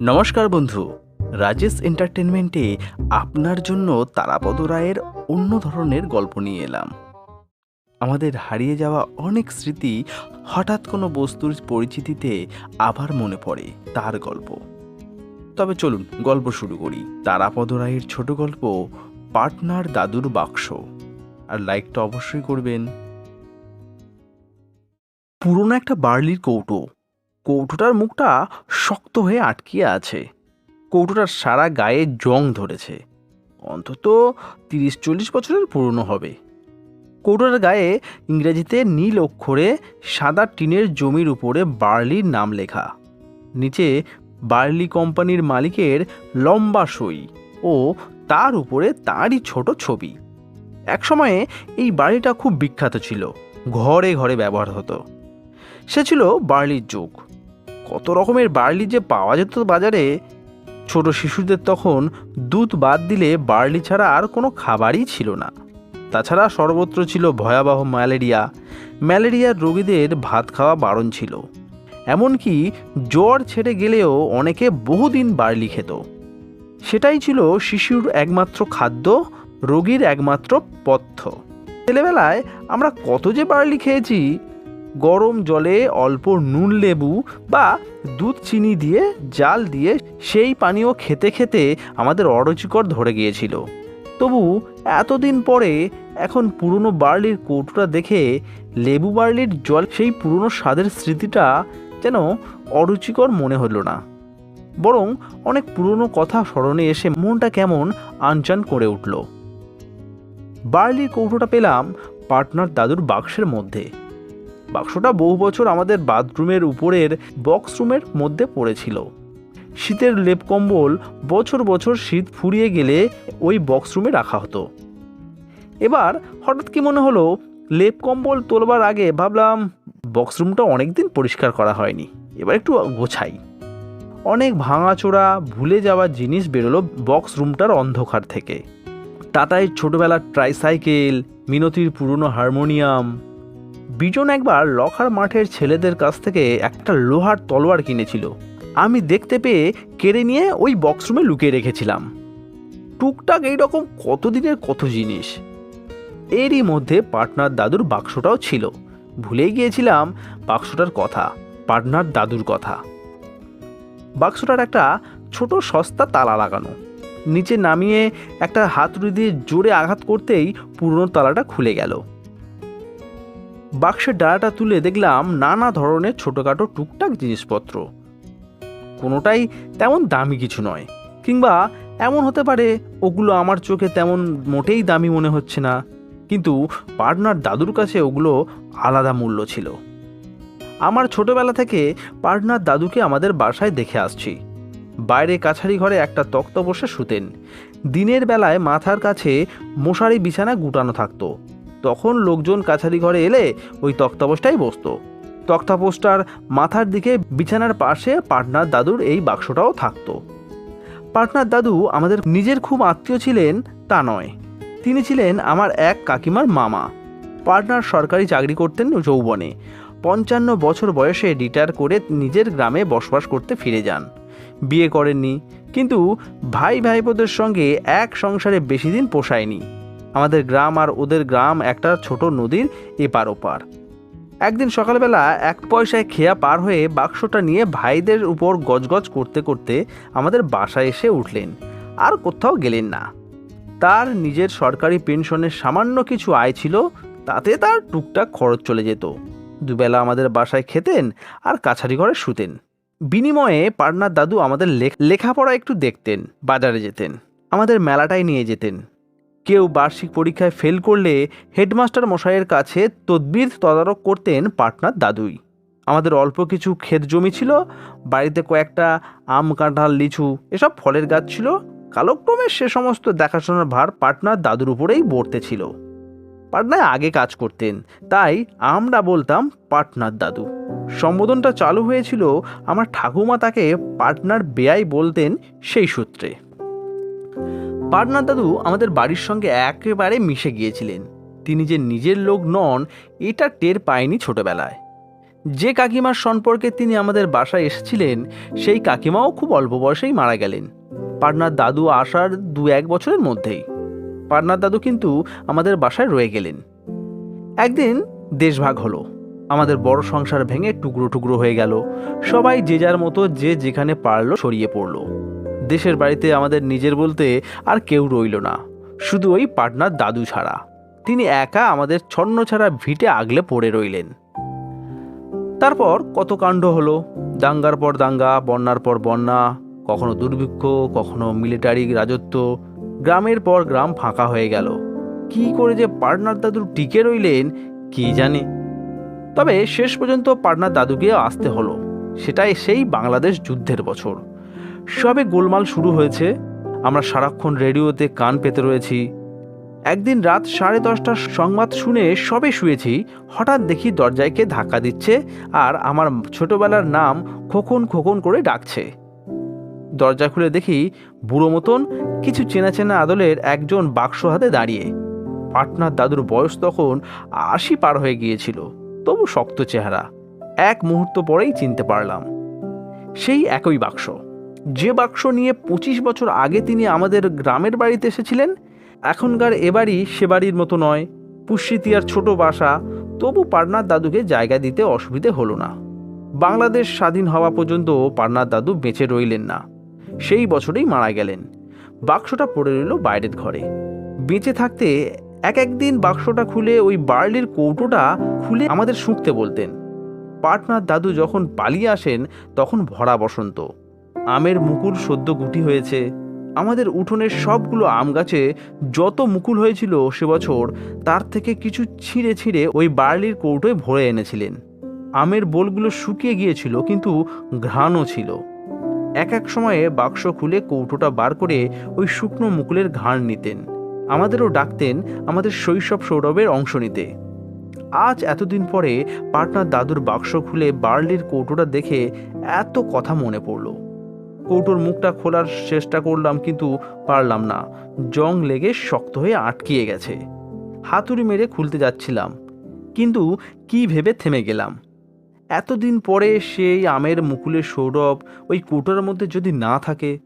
নমস্কার বন্ধু। রাজেশ এন্টারটেনমেন্টে আপনার জন্য তারাপদ রায়ের অন্য ধরনের গল্প নিয়ে এলাম। আমাদের হারিয়ে যাওয়া অনেক স্মৃতি হঠাৎ কোনো বস্তুর পরিচিতিতে আবার মনে পড়ে তার গল্প। তবে চলুন, গল্প শুরু করি। তারাপদ রায়ের ছোট গল্প পার্টনার দাদুর বাক্স। আর লাইকটা অবশ্যই করবেন। পুরনো একটা বার্লির কৌটো কৌটোটার মুখটা শক্ত হয়ে আটকিয়ে আছে। কৌটোটার সারা গায়ে জং ধরেছে। অন্তত তিরিশ চল্লিশ বছরের পুরনো হবে। কৌটোটার গায়ে ইংরেজিতে নীল অক্ষরে সাদা টিনের জমির উপরে বার্লির নাম লেখা। নিচে বার্লি কোম্পানির মালিকের লম্বা সই ও তার উপরে তারই ছোট ছবি। একসময়ে এই বাড়িটা খুব বিখ্যাত ছিল। ঘরে ঘরে ব্যবহার হতো। সে ছিল বার্লির যুগ। কত রকমের বার্লি যে পাওয়া যেত বাজারে, ছোট শিশুদের তখন দুধ বাদ দিলে বার্লি ছাড়া আর কোনো খাবারই ছিল না। তাছাড়া সর্বত্র ছিল ভয়াবহ ম্যালেরিয়া। ম্যালেরিয়ার রোগীদের ভাত খাওয়া বারণ ছিল। এমনকি জ্বর ছেড়ে গেলেও অনেকে বহুদিন বার্লি খেত। সেটাই ছিল শিশুর একমাত্র খাদ্য, রোগীর একমাত্র পথ্য। ছেলেবেলায় আমরা কত যে বার্লি খেয়েছি গরম জলে অল্প নুন লেবু বা দুধ চিনি দিয়ে, জাল দিয়ে সেই পানীয় খেতে খেতে আমাদের অরুচিকর ধরে গিয়েছিল। তবু এতদিন পরে এখন পুরনো বার্লির কৌটোটা দেখে লেবু বার্লির জল সেই পুরনো স্বাদের স্মৃতিটা যেন অরুচিকর মনে হলো না। বরং অনেক পুরনো কথা স্মরণে এসে মনটা কেমন আনচান করে উঠল। বার্লির কৌটোটা পেলাম পার্টনার দাদুর বাক্সের মধ্যে। বাক্সটা বহু বছর আমাদের বাথরুমের উপরের বক্স রুমের মধ্যে পড়েছিল। শীতের লেপ কম্বল বছর বছর শীত ফুরিয়ে গেলে ওই বক্স রুমে রাখা হতো। এবার হঠাৎ কি মনে হলো, লেপ কম্বল তোলবার আগে ভাবলাম, বক্স রুমটা অনেকদিন পরিষ্কার করা হয়নি, এবার একটু গোছাই। অনেক ভাঙাচোরা, ভুলে যাওয়া জিনিস বেরোলো বক্স রুমটার অন্ধকার থেকে। টাটায় ছোটবেলার ট্রাইসাইকেল, মিনতির পুরনো হারমোনিয়াম বিজন একবার লখার মাঠের ছেলেদের কাছ থেকে একটা লোহার তলোয়ার কিনেছিল। আমি দেখতে পেয়ে কেড়ে নিয়ে ওই বক্সরুমে লুকিয়ে রেখেছিলাম। টুকটাক এইরকম কতদিনের কত জিনিস। এরই মধ্যে পার্টনার দাদুর বাক্সটাও ছিল। ভুলেই গিয়েছিলাম বাক্সটার কথা পার্টনার দাদুর কথা। বাক্সটার একটা ছোট সস্তা তালা লাগানো। নিচে নামিয়ে একটা হাতুড়ি দিয়ে জোরে আঘাত করতেই পুরনো তালাটা খুলে গেল। বাক্সের ডালাটা তুলে দেখলাম নানা ধরনের ছোটোখাটো টুকটাক জিনিসপত্র। কোনোটাই তেমন দামি কিছু নয়, কিংবা এমন হতে পারে ওগুলো আমার চোখে তেমন মোটেই দামি মনে হচ্ছে না, কিন্তু পার্টনার দাদুর কাছে ওগুলো আলাদা মূল্য ছিল। আমার ছোটবেলা থেকে পার্টনার দাদুকে আমাদের বাসায় দেখে আসছি। বাইরে কাছারি ঘরে একটা তক্ত বসে শুতেন। দিনের বেলায় মাথার কাছে মশারি বিছানা গুটানো থাকতো। তখন লোকজন কাছারি ঘরে এলে ওই তক্তাপোষটাই বসতো। তক্তাপোষটার মাথার দিকে বিছানার পাশে পাটনার দাদুর এই বাক্সটাও থাকতো। পাটনার দাদু আমাদের নিজের খুব আত্মীয় ছিলেন তা নয়। তিনি ছিলেন আমার এক কাকিমার মামা। পার্টনার সরকারি চাকরি করতেন যৌবনে। পঞ্চান্ন বছর বয়সে রিটায়ার করে নিজের গ্রামে বসবাস করতে ফিরে যান। বিয়ে করেননি, কিন্তু ভাই ভাইপোদের সঙ্গে এক সংসারে বেশি দিন পোষায়নি। আমাদের গ্রাম আর ওদের গ্রাম একটা ছোট নদীর এপার ওপার। একদিন সকালবেলা এক পয়সায় খেয়া পার হয়ে বাক্সটা নিয়ে ভাইদের উপর গজগজ করতে করতে আমাদের বাসায় এসে উঠলেন, আর কোথাও গেলেন না। তার নিজের সরকারি পেনশনের সামান্য কিছু আয় ছিল, তাতে তার টুকটাক খরচ চলে যেত। দুবেলা আমাদের বাসায় খেতেন আর কাছারি ঘরে শুতেন। বিনিময়ে পার্নার দাদু আমাদের লেখ- লেখাপড়া একটু দেখতেন, বাজারে যেতেন, আমাদের মেলাটায় নিয়ে যেতেন। কেউ বার্ষিক পরীক্ষায় ফেল করলে হেডমাস্টার মশাইয়ের কাছে তদবির তদারক করতেন পার্টনার দাদুই। আমাদের অল্প কিছু ক্ষেত জমি ছিল, বাড়িতে কয়েকটা আম, কাঁঠাল, লিচু এসব ফলের গাছ ছিল। কালক্রমে সে সমস্ত দেখাশোনার ভার পার্টনার দাদুর উপরেই বর্তে ছিল। পাটনায় আগে কাজ করতেন, তাই আমরা বলতাম পার্টনার দাদু। সম্বোধনটা চালু হয়েছিল, আমার ঠাকুমা তাকে পার্টনার বেয়াই বলতেন সেই সূত্রে। পার্টনার দাদু আমাদের বাড়ির সঙ্গে একেবারে মিশে গিয়েছিলেন। তিনি যে নিজের লোক নন, এটা টের পায়নি ছোটবেলায়। যে কাকিমার সম্পর্কে তিনি আমাদের বাসায় এসেছিলেন, সেই কাকিমাও খুব অল্প বয়সেই মারা গেলেন। পাটনার দাদু আসার দু এক বছরের মধ্যেই। পাটনার দাদু কিন্তু আমাদের বাসায় রয়ে গেলেন। একদিন দেশভাগ হলো। আমাদের বড় সংসার ভেঙে টুকরো টুকরো হয়ে গেল। সবাই যে যার মতো যে যেখানে পারল ছড়িয়ে পড়ল। দেশের বাড়িতে আমাদের নিজের বলতে আর কেউ রইল না। শুধু ওই পাটনার দাদু ছাড়া। তিনি একা আমাদের ছন্ন ছাড়া ভিটে আগলে পড়ে রইলেন। তারপর কত কাণ্ড হলো। দাঙ্গার পর দাঙ্গা, বন্যার পর বন্যা, কখনো দুর্ভিক্ষ, কখনো মিলিটারি রাজত্ব। গ্রামের পর গ্রাম ফাঁকা হয়ে গেল। কি করে যে পাটনার দাদু টিকে রইলেন, কি জানে। তবে শেষ পর্যন্ত পাটনার দাদুকে আসতে হলো। সেটাই সেই বাংলাদেশ যুদ্ধের বছর। সবে গোলমাল শুরু হয়েছে। আমরা সারাক্ষণ রেডিওতে কান পেতে রয়েছি। একদিন রাত সাড়ে দশটার সংবাদ শুনে সবে শুয়েছি, হঠাৎ দেখি দরজায় কে ধাক্কা দিচ্ছে আর আমার ছোটবেলার নাম খোকন খোকন করে ডাকছে। দরজা খুলে দেখি বুড়ো মতন কিছু চেনা চেনা আদলের একজন বাক্স হাতে দাঁড়িয়ে। পাটনার দাদুর বয়স তখন আশি পার হয়ে গিয়েছিল, তবু শক্ত চেহারা। এক মুহূর্ত পরেই চিনতে পারলাম। সেই একই বাক্স। যে বাক্স নিয়ে পঁচিশ বছর আগে তিনি আমাদের গ্রামের বাড়িতে এসেছিলেন, এখনকার এ বাড়ি সে বাড়ির মতো নয়। পুষ্যিতিয়ার ছোট বাসা, তবু পার্নার দাদুকে জায়গা দিতে অসুবিধে হলো না। বাংলাদেশ স্বাধীন হওয়া পর্যন্ত পাটনার দাদু বেঁচে রইলেন না। সেই বছরেই মারা গেলেন। বাক্সটা পড়ে রইল বাইরের ঘরে। বেঁচে থাকতে এক একদিন বাক্সটা খুলে ওই বার্লির কৌটোটা খুলে আমাদের শুঁকতে বলতেন। পাটনার দাদু যখন পালিয়ে আসেন, তখন ভরা বসন্ত। আমের মুকুল সদ্য গুটি হয়েছে। আমাদের উঠোনের সবগুলো আম গাছে যত মুকুল হয়েছিল সে বছর, তার থেকে কিছু ছিঁড়ে ছিঁড়ে ওই বার্লির কৌটোয় ভরে এনেছিলেন। আমের বোলগুলো শুকিয়ে গিয়েছিল, কিন্তু ঘ্রাণও ছিল। এক এক সময়ে বাক্স খুলে কৌটোটা বার করে ওই শুকনো মুকুলের ঘ্রাণ নিতেন। আমাদেরও ডাকতেন আমাদের শৈশব সৌরভের অংশ নিতে। আজ এতদিন পরে পাটনার দাদুর বাক্স খুলে বার্লির কৌটোটা দেখে এত কথা মনে পড়ল। কৌটোর মুখটা খোলার চেষ্টা করলাম কিন্তু পারলাম না। জং লেগে শক্ত হয়ে আটকিয়ে গেছে। হাতুড়ি মেরে খুলতে যাচ্ছিলাম। কিন্তু কি ভেবে থেমে গেলাম। এতদিন পরে সেই আমের মুকুলের সৌরভ ওই কৌটোর মধ্যে যদি না থাকে